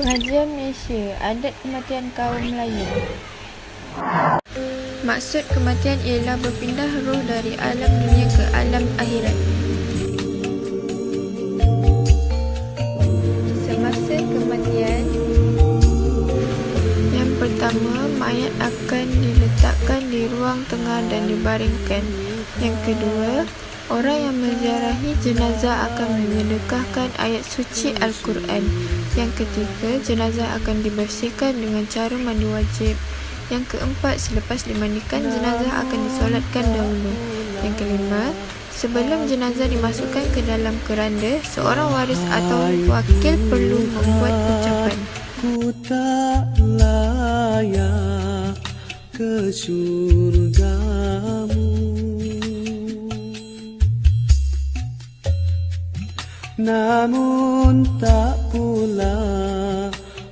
Pengajian Malaysia Adat Kematian Kaum Melayu Maksud kematian ialah berpindah roh dari alam dunia ke alam akhirat. Semasa kematian, yang pertama, mayat akan diletakkan di ruang tengah dan dibaringkan. Yang kedua, orang yang menziarahi jenazah akan menyedekahkan ayat suci Al-Quran. Yang ketiga, jenazah akan dibersihkan dengan cara mandi wajib. Yang keempat, selepas dimandikan, jenazah akan disolatkan dahulu. Yang kelima, sebelum jenazah dimasukkan ke dalam keranda, seorang waris atau wakil perlu membuat ucapan. Ku tak layak ke Namun tak pula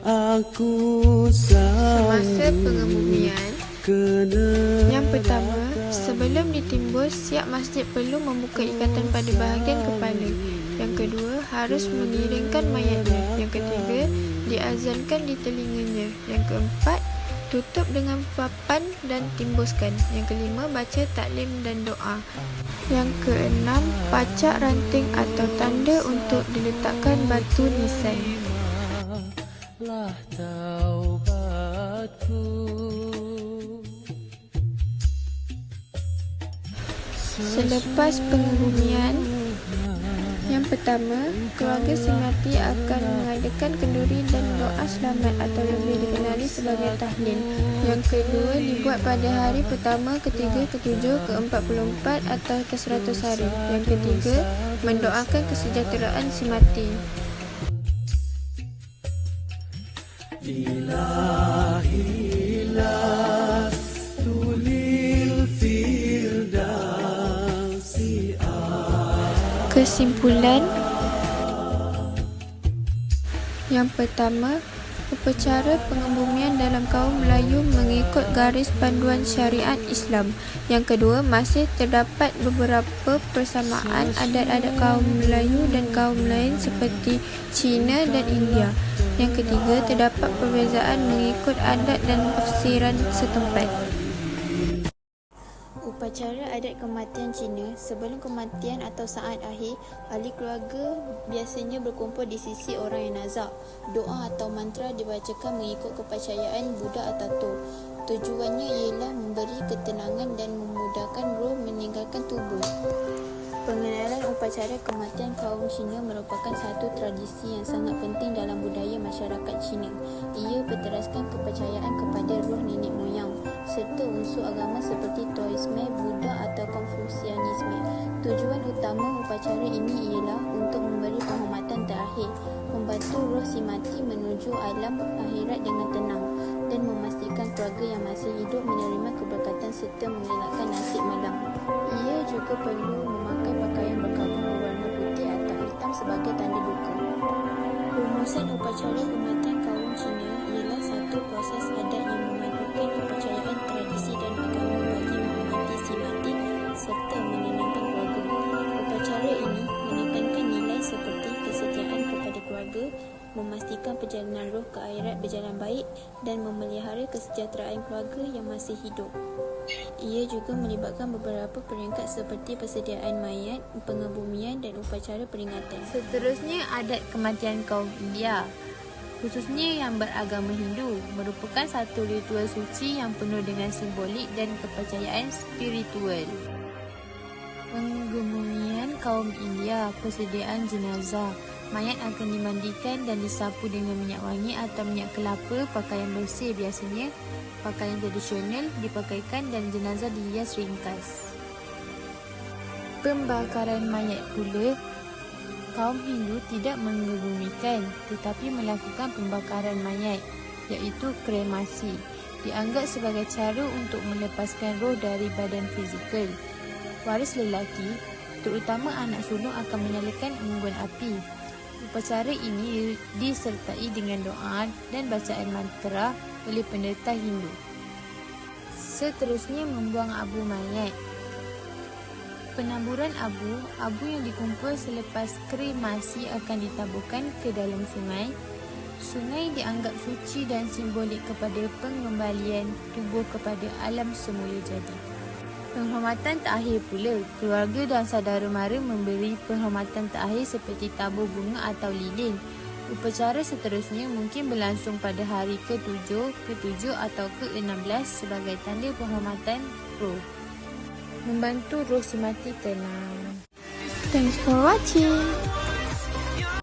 aku Semasa pengebumian, kena yang pertama, sebelum ditimbus, siap masjid perlu membuka ikatan pada bahagian kepala. Yang kedua, harus mengiringkan mayatnya. Yang ketiga, diazankan di telinganya. Yang keempat, tutup dengan papan dan timbuskan. Yang kelima, baca taklim dan doa. Yang keenam, pacak ranting atau tanda untuk diletakkan batu nisan. lah Selepas pengebumian, yang pertama, keluarga si mati akan mengadakan kenduri dan doa selamat atau lebih dikenali sebagai tahlil. Yang kedua, dibuat pada hari pertama, ketiga, ketujuh, ke-44 atau ke-100 hari. Yang ketiga, mendoakan kesejahteraan si mati. Ilahilah Kesimpulan Yang pertama, upacara pengebumian dalam kaum Melayu mengikut garis panduan syariat Islam. Yang kedua, masih terdapat beberapa persamaan adat-adat kaum Melayu dan kaum lain seperti Cina dan India. Yang ketiga, terdapat perbezaan mengikut adat dan tafsiran setempat. Upacara adat kematian Cina sebelum kematian atau saat akhir, ahli keluarga biasanya berkumpul di sisi orang yang nazak. Doa atau mantra dibacakan mengikut kepercayaan Buddha atau Tato. Tujuannya ialah memberi ketenangan dan memudahkan roh meninggalkan tubuh. Pengenalan upacara kematian kaum Cina merupakan satu tradisi yang sangat penting dalam budaya masyarakat Cina. Ia berteraskan kepercayaan kepada serta unsur agama seperti Taoisme, Buddha atau Konfusianisme. Tujuan utama upacara ini ialah untuk memberi penghormatan terakhir, membantu roh si mati menuju alam akhirat dengan tenang dan memastikan keluarga yang masih hidup menerima keberkatan serta mengelakkan nasib malang. Ia juga perlu memakai pakaian berkabung berwarna putih atau hitam sebagai tanda duka. Rumusan upacara kematian kaum Cina ialah satu proses adat yang memastikan perjalanan roh ke akhirat berjalan baik dan memelihara kesejahteraan keluarga yang masih hidup. Ia juga melibatkan beberapa peringkat seperti persediaan mayat, pengebumian dan upacara peringatan. Seterusnya adat kematian kaum India. Khususnya yang beragama Hindu merupakan satu ritual suci yang penuh dengan simbolik dan kepercayaan spiritual. Pengebumian kaum India, persediaan jenazah. Mayat akan dimandikan dan disapu dengan minyak wangi atau minyak kelapa, pakaian bersih biasanya, pakaian tradisional dipakaikan dan jenazah dihias ringkas. Pembakaran mayat pula kaum Hindu tidak mengebumikan tetapi melakukan pembakaran mayat iaitu kremasi dianggap sebagai cara untuk melepaskan roh dari badan fizikal. Waris lelaki, terutama anak sulung akan menyalakan unggun api. Upacara ini disertai dengan doa dan bacaan mantra oleh pendeta Hindu. Seterusnya membuang abu mayat. Penaburan abu, abu yang dikumpul selepas kremasi akan ditaburkan ke dalam sungai. Sungai dianggap suci dan simbolik kepada pengembalian tubuh kepada alam semula jadi. Penghormatan terakhir pula, keluarga dan saudara mara memberi penghormatan terakhir seperti tabur bunga atau lilin. Upacara seterusnya mungkin berlangsung pada hari ke-7, ke-7 atau ke-16 sebagai tanda penghormatan roh. Membantu roh semati tenang. Thanks for watching.